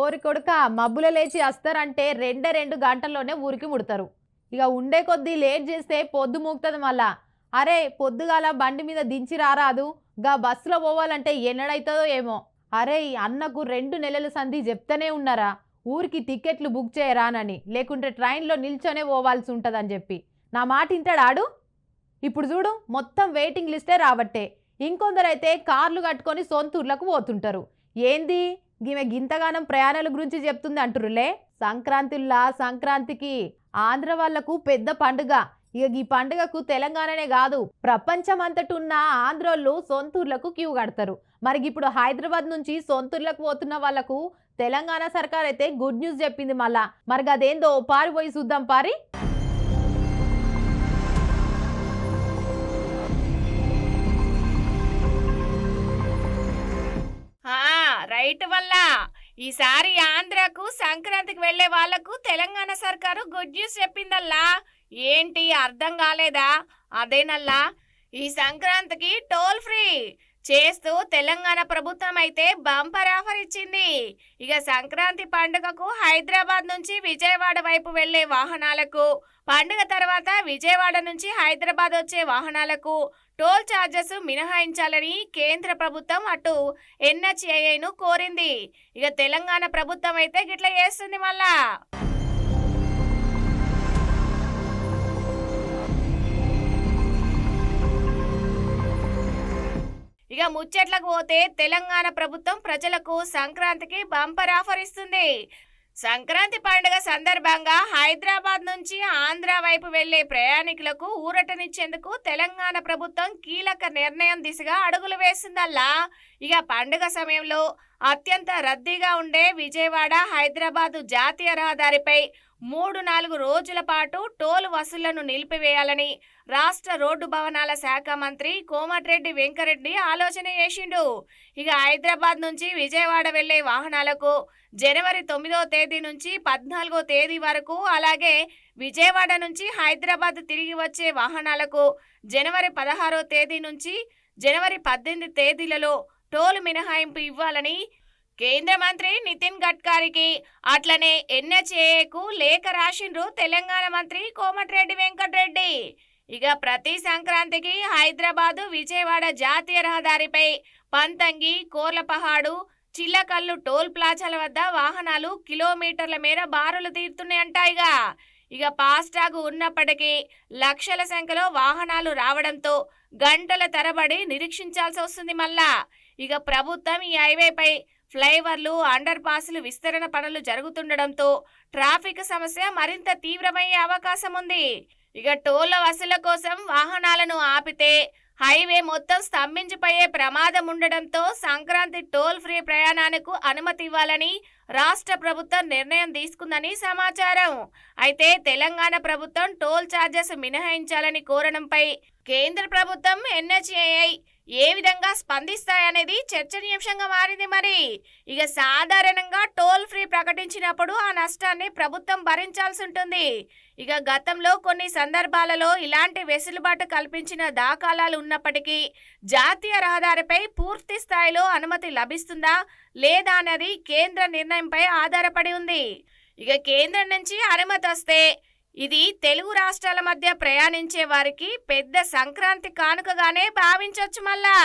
ఓరి కొడుక మబ్బులు లేచి వస్తారంటే రెండే రెండు గంటల్లోనే ఊరికి ముడతారు. ఇక ఉండే కొద్దీ లేట్ చేస్తే పొద్దు మూగుతుంది మళ్ళా. అరే పొద్దుగాల బండి మీద దించి రారాదు గా బస్సులో పోవాలంటే ఎన్నడైతుందో ఏమో. అరే అన్నకు రెండు నెలల సంధి చెప్తూనే ఉన్నారా? ఊరికి టికెట్లు బుక్ చేయరానని. లేకుంటే ట్రైన్లో నిల్చొనే పోవాల్సి ఉంటుందని చెప్పి. నా మాట ఇంటాడాడు ఇప్పుడు చూడు మొత్తం వెయిటింగ్ లిస్టే రాబట్టే. ఇంకొందరైతే కార్లు కట్టుకొని సొంతూర్లకు పోతుంటారు. ఏంది? ఈమె గింతగానం ప్రయాణాల గురించి చెప్తుంది అంటురులే సంక్రాంతిల్లా సంక్రాంతికి ఆంధ్ర వాళ్ళకు పెద్ద పండుగ. ఇక ఈ పండుగకు తెలంగాణనే కాదు ప్రపంచం అంతటున్న ఆంధ్రోళ్ళు సొంతూర్లకు క్యూ కడతారు. మరి ఇప్పుడు హైదరాబాద్ నుంచి సొంతూర్లకు పోతున్న వాళ్ళకు తెలంగాణ సర్కార్ అయితే గుడ్ న్యూస్ చెప్పింది మళ్ళా. మరి అదేందో పారిపోయి చూద్దాం పారి. ఫ్లైట్ వల్ల. ఈసారి ఆంధ్రాకు సంక్రాంతికి వెళ్ళే వాళ్ళకు తెలంగాణ సర్కారు గుడ్ న్యూస్ చెప్పిందల్లా. ఏంటి అర్థం కాలేదా? అదేనల్లా. ఈ సంక్రాంతికి టోల్ ఫ్రీ. చేస్తూ తెలంగాణ ప్రభుత్వం అయితే బంపర్ ఆఫర్ ఇచ్చింది. ఇక సంక్రాంతి పండుగకు హైదరాబాద్ నుంచి విజయవాడ వైపు వెళ్ళే వాహనాలకు పండుగ తర్వాత విజయవాడ నుంచి హైదరాబాద్ వచ్చే వాహనాలకు టోల్ ఛార్జెస్ మినహాయించాలని కేంద్ర ప్రభుత్వం అటు ఎన్హెచ్ఏఐను కోరింది. ఇక తెలంగాణ ప్రభుత్వం అయితే గిట్ల చేస్తుంది మళ్ళా. ఇక ముచ్చట్లకు పోతే తెలంగాణ ప్రభుత్వం ప్రజలకు సంక్రాంతికి బంపర్ ఆఫర్ ఇస్తుంది. సంక్రాంతి పండుగ సందర్భంగా హైదరాబాద్ నుంచి ఆంధ్ర వైపు వెళ్ళే ప్రయాణికులకు ఊరటనిచ్చేందుకు తెలంగాణ ప్రభుత్వం కీలక నిర్ణయం దిశగా అడుగులు వేసిందల్లా. ఇక పండుగ సమయంలో అత్యంత రద్దీగా ఉండే విజయవాడ హైదరాబాదు జాతీయ రహదారిపై మూడు నాలుగు రోజుల పాటు టోల్ వసూళ్ళను నిలిపివేయాలని రాష్ట్ర రోడ్డు భవనాల శాఖ మంత్రి కోమటిరెడ్డి వెంకరెడ్డి ఆలోచన చేసిండు. ఇక హైదరాబాద్ నుంచి విజయవాడ వెళ్ళే వాహనాలకు జనవరి తొమ్మిదో తేదీ నుంచి పద్నాలుగో తేదీ వరకు అలాగే విజయవాడ నుంచి హైదరాబాద్ తిరిగి వచ్చే వాహనాలకు జనవరి పదహారో తేదీ నుంచి జనవరి పద్దెనిమిది తేదీలలో టోల్ మినహాయింపు ఇవ్వాలని కేంద్ర మంత్రి నితిన్ గడ్కరీకి అట్లనే ఎన్హెచ్ఏకు లేఖ రాసిండ్రు తెలంగాణ మంత్రి కోమటిరెడ్డి వెంకటరెడ్డి. ఇక ప్రతి సంక్రాంతికి హైదరాబాదు విజయవాడ జాతీయ రహదారిపై పంతంగి కోర్లపహాడు చిల్లకల్లు టోల్ ప్లాజాల వద్ద వాహనాలు కిలోమీటర్ల మేర బారులు తీరుతున్నాయంటాయిగా ఇక. ఇక ఫాస్టాగ్ ఉన్నప్పటికీ లక్షల సంఖ్యలో వాహనాలు రావడంతో గంటల తరబడి నిరీక్షించాల్సి వస్తుంది మళ్ళా. ఇక ప్రభుత్వం ఈ హైవేపై ఫ్లైఓవర్లు అండర్ పాస్లు విస్తరణ పనులు జరుగుతుండడంతో ట్రాఫిక్ సమస్య మరింత తీవ్రమయ్యే అవకాశం ఉంది. ఇక టోళ్ళ వసూల కోసం వాహనాలను ఆపితే హైవే మొత్తం స్తంభించిపోయే ప్రమాదం ఉండడంతో సంక్రాంతి టోల్ ఫ్రీ ప్రయాణానికి అనుమతి ఇవ్వాలని రాష్ట్ర ప్రభుత్వం నిర్ణయం తీసుకుందని సమాచారం. అయితే తెలంగాణ ప్రభుత్వం టోల్ ఛార్జెస్ మినహాయించాలని కోరడంపై కేంద్ర ప్రభుత్వం ఎన్హెచ్ఏఐ ఏ విధంగా స్పందిస్తాయనేది చర్చనీయాంశంగా మారింది మరి. ఇక సాధారణంగా టోల్ ఫ్రీ ప్రకటించినప్పుడు ఆ నష్టాన్ని ప్రభుత్వం భరించాల్సి ఉంటుంది. ఇక గతంలో కొన్ని సందర్భాలలో ఇలాంటి వెసులుబాటు కల్పించిన దాఖలాలు ఉన్నప్పటికీ జాతీయ రహదారిపై పూర్తి స్థాయిలో అనుమతి లభిస్తుందా లేదా అన్నది కేంద్ర నిర్ణయంపై ఆధారపడి ఉంది. ఇక కేంద్రం నుంచి అనుమతి వస్తే ఇది తెలుగు రాష్ట్రాల మధ్య ప్రయాణించే వారికి పెద్ద సంక్రాంతి కానుకగానే భావించవచ్చు మళ్ళా.